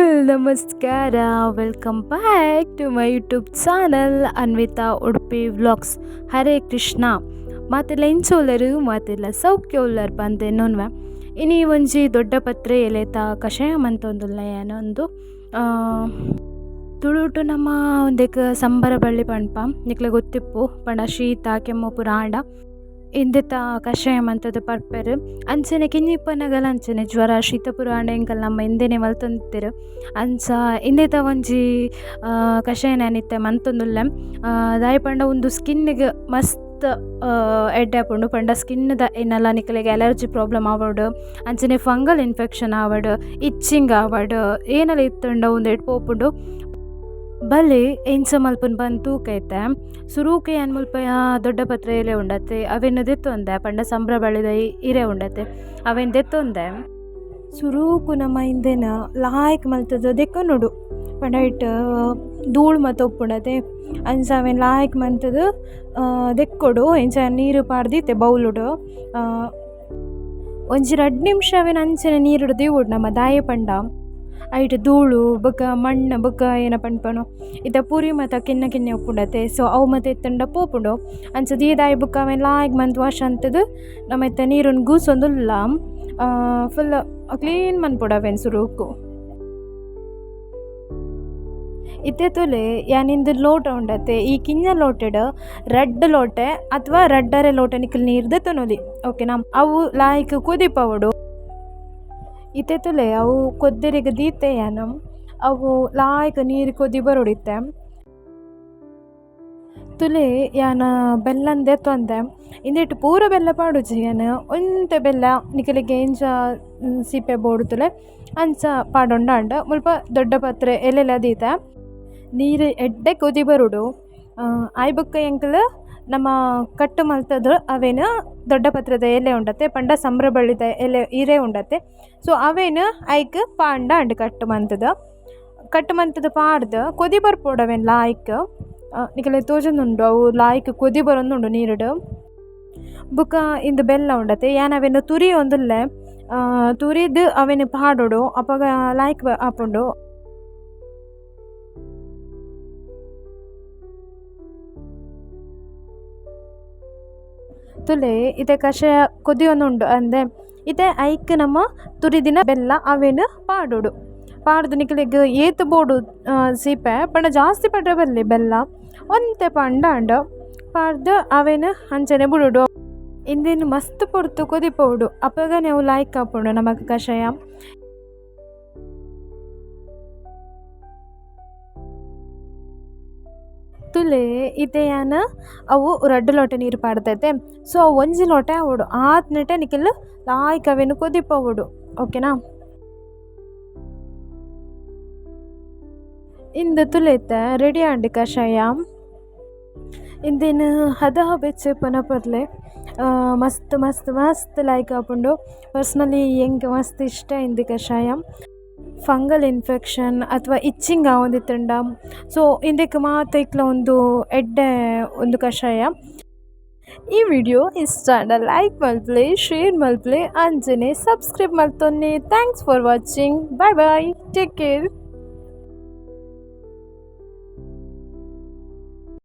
ನಮಸ್ಕಾರ. Welcome back to my YouTube channel Anvita Udupi vlogs Hare Krishna ಮಾತೆಲ್ಲ ಇಂಚೋಲರು ಮಾತೆಲ್ಲ ಸೌಖ್ಯ ಉಲ್ಲರ್ ಬಂದೆ ನೋನ್ವೆ ಇನಿ ಒಂಜಿ ದೊಡ್ಡ ಪತ್ರೆ ಎಲೆತ ಕಷಾಯ ಮಂತೊಂದುಲ್ಲ ಏನೊಂದು ತುಳುಟು ನಮ್ಮ ಒಂದಕ್ಕೆ ಸಂಬರ ಬಳ್ಳಿ ಪಣ್ಪ. ನಿಕ್ಲೆ ಗೊತ್ತಿಪ್ಪು. ಪಂಡ ಶೀತ, ಕೆಮ್ಮು ಪೂರ ಆಂಡ ಇಂದೆತ ಕಷಾಯ ಮಂತದ ಪರ್ಪೆರ್. ಅಂಚನೆ ಕಿಂಜಿಪ್ಪನಗಲ ಅಂಚನೆ ಜ್ವರ, ಶೀತ ಪುರಾಣ ಎಂಕಲ್ ನಮ್ಮ ಇಂದೆನೆ ಮಲ್ತೊಂದಿತ್ತೆರ್. ಅಂಚ ಇಂದೆತ ಒಂಜಿ ಕಷಾಯ ನಾನಿತ್ತೆ ಮಂತೊಂದುಲ್ಲೆ. ದಾಯಿ ಪಂಡ ಒಂದು ಸ್ಕಿನ್ನಿಗೆ ಮಸ್ತ್ ಎಡ್ಡೆ ಆಪುಂಡು ಪಂಡ ಸ್ಕಿನ್ದ ಏನಲ್ಲ ನಿಕಲೆಗ್ ಅಲರ್ಜಿ ಪ್ರಾಬ್ಲಮ್ ಆವಡ್. ಅಂಚನೆ ಫಂಗಲ್ ಇನ್ಫೆಕ್ಷನ್ ಆವಡ್, ಇಚ್ಚಿಂಗ್ ಆವಡ್. ಏನಲ್ಲ ಇತ್ತಂಡ ಉಂದೆಟ್ ಪೋಪುಂಡು ಬಲೆ ಎಂಚ ಮಲ್ಪುನ ತೂಕೈತೆ ಸುರೂಕೆ ಏನು ಮುಲ್ಪ? ದೊಡ್ಡ ಪತ್ರ ಎಲೆ ಉಂಡತ್ತೆ ಅವೆನ್ ದೆತ್ತೊಂದೆ ಪಂಡ ಸಂಬ್ರ ಬಳಿದ ಇರೆ ಉಂಡತ್ತೆ ಅವೆನ್ ದೆತ್ತೊಂದೆ ಸುರೂಕು ನಮ್ಮ ಹಿಂದೆನ ಲಾಯ್ಕ್ ಮಲ್ತದ ದೆಕ್ಕನುಡು ಪಂಡ ಇಟ್ಟು ಧೂಳು ಮತ್ತು ಒಪ್ಪುಂಡತೆ ಅಂಚ ಅವೆನ್ ಲಾಯ್ಕ್ ಮಂತದ ದೆಕ್ಕೊಡು ಎಂಚ ನೀರು ಪಾಡ್ದಿತ್ತೆ ಬೌಲುಡು ಒಂಜಿ ರಡ್ಡ್ ನಿಮಿಷ ಅವೆನ್ ಅಂಚನೆ ನೀರುಡು ದೇವುಡು ನಮ್ಮ ದಾಯೆ ಪಂಡ. ಐಟ್ ಧೂಳು, ಬೊಕ ಮಣ್ಣ, ಬೊಕ ಏನ ಪನ್ಪನು ಇತ್ತ ಪೂರಿ ಮಾತ ಕಿನ್ನ ಕಿನ್ನೆ ಉಪ್ಪುಂಡತೆ. ಸೊ ಅವು ಮತ್ತೆ ಎತ್ತಂಡ ಪೋಪುಂಡು. ಅಂಚ ದೀದಾಯಿ ಬುಕ್ಕ ಅವೆನ್ ಲಾಯ್ಗ್ ಮಂತ್ ವಾಶ್ ಅಂತದು ನಮ್ಮ ಇತ್ತ ನೀರುನ್ ಗೂಸೊಂದುಲ್ಲ ಫುಲ್ ಕ್ಲೀನ್ ಮನ್ಪುಡ ಅವೆನ್ ಸುರುಕು. ಇತ್ತೆ ತುಲೆ, ಯಾನಿಂದು ಲೋಟ ಉಂಡತೆ. ಈ ಕಿಂಜ ಲೋಟೆಡ್ ರಡ್ಡ್ ಲೋಟೆ ಅಥವಾ ರಡ್ಡರೆ ಲೋಟ ನೀರ್ದ ನೀರು ಓಕೆ ಓಕೆನಾ ಅವು ಲಾಯ್ಕ್ ಕುದಿಪವುಡು. ಇತ್ತೆ ತುಲೆ, ಅವು ದೀತೆ ಯಾನು ಅವು ಲಾಯ್ಕ್ ನೀರು ಕೊದಿ ಬರೊಡಿತ್ತೆ. ತುಲೆ, ಯಾನ ಬೆಲ್ಲಂದೆ ತೊಂದೆ ಇಂದೆಟ್ ಪೂರ ಬೆಲ್ಲ ಪಾಡುಜಿ ಯಾನ್ ಒಂತೆ ಬೆಲ್ಲ ನಿಕಲೆಗ್ ಎಂಚ ಸಿಪ್ಪೆ ಬೋಡು ತುಲೆ, ಅಂಚ ಪಾಡೊಂಡಾಂಡ, ಮುಲ್ಪ ದೊಡ್ಡ ಪತ್ರೆ ಎಲೆಲ ದೀತೆ. ನೀರು ಎಡ್ಡೆ ಕೊದಿ ಬರುಡು ಆಯ್ ಬೊಕ್ಕ ಎಂಕಲ್, ನಮ್ಮ ಕಟ್ಟು ಮಲ್ತದ ಅವೇನು ದೊಡ್ಡ ಪತ್ರದ ಎಲೆ ಉಂಡತೆ ಪಂಡ ಸಂಬ್ರ ಬಳ್ಳಿದ ಎಲೆ ಇರೆ ಉಂಡತೆ ಸೊ ಅವೇನು? ಐಕ್, ಪಾಂಡ ಅಂಡ್ ಕಟ್ಟು ಮಂತದ. ಕಟ್ಟು ಮಂತದ ಪಾಡ್ದು ಕೊದಿ ಬರ್ಪೋಡು ಅವೇನು ಲಾಯ್ಕ್ ನಿಕಲೆ ತೋಜೊಂದುಂಡು, ಅವು ಲಾಯ್ಕ್ ಕೊದಿ ಬರೊಂದುಂಡು ನೀರುಡು. ಬೊಕ ಇಂದು ಬೆಲ್ಲ ಉಂಡತೆ ಯಾನ್ ಅವೆನ್ ತುರಿ ಒಂದುಲ್ಲೆ ತುರಿದು ಅವೇನು ಪಾಡೋಡು, ಅಪಗ ಲಾಯ್ಕ್ ಆಪುಂಡು. ತುಲೆ ಇತ್ತೆ ಕಷಾಯ ಕುದಿಯೊಂದುಂಡು ಅಂದೆ ಇತ್ತೆ ಐಕ್ ನಮ್ಮ ತುರಿದಿನ ಬೆಲ್ಲ ಅವೆನ್ ಪಾಡುಡು. ಪಾಡ್ದು ನಿಕ್ಲೆಗ್ ಏತ್ ಬೋಡು ಸೀಪೆ, ಪಂಡ ಜಾಸ್ತಿ ಪಡ್ರೆ ಬರ್ಲಿ ಬೆಲ್ಲ. ಒಂತೆ ಪಂಡಾಂಡ, ಪಾಡ್ದು ಅವೆನ್ ಅಂಚನೆ ಬುಡುಡು. ಇಂದಿನ ಮಸ್ತ್ ಪೊರ್ತು ಕೊದಿಪೋಡು ಅಪಗನೆ ನೀವು ಲೈಕ್ ಆಪುಂಡು ನಮಕ್ ಕಷಾಯ. ತುಲೆ ಇತೆಯಾನ ಯಾನ್ ಅವು ರಡ್ಡ್ ಲೋಟ ನೀರು ಪಾಡ್ದೈತೆ ಸೊ ಅವು ಒಂಜಿ ಲೋಟ ಆವೊಡು ಆತ್ ನೆಟೆ ನಿಕುಲು ಲಾಯ್ಕ್ ಅವೆನ್ ಕೊದಿಪ್ಪೊಡು ಓಕೆನಾ? ಇಂದು ತುಲೆತ ರೆಡಿ ಆಂಡ್ ಕಷಾಯ. ಇಂದಿನ ಹದ ಬೆಚ್ಚೆ ಪನ ಪರ್ಲೆ. ಮಸ್ತ್ ಮಸ್ತ್ ಮಸ್ತ್ ಲಾಯ್ಕ್ ಆಪುಂಡು. ಪರ್ಸ್ನಲಿ ಹೆಂಗೆ ಮಸ್ತ್ ಇಷ್ಟ ಇಂದು ಕಷಾಯ. ಫಂಗಲ್ ಇನ್ಫೆಕ್ಷನ್ ಅಥವಾ ಇಚ್ಚಿಂಗ್ ಆವೊಂದಿತ್ತಂಡ ಸೊ ಇಂದೆಕ್ ಮಾತ ಇಕ್ಲ ಒಂದು ಎಡ್ಡೆ, ಒಂದು ಕಷಾಯ. ಈ ವಿಡಿಯೋ ಇಷ್ಟ ಆಂಡ ಲೈಕ್ ಮಲ್ಪ್ಲೆ ಶೇರ್ ಮಲ್ಪ್ಲೆ ಅಂಜನೆ subscribe ಮಲ್ತೊನ್ನೆ thanks for watching bye bye take care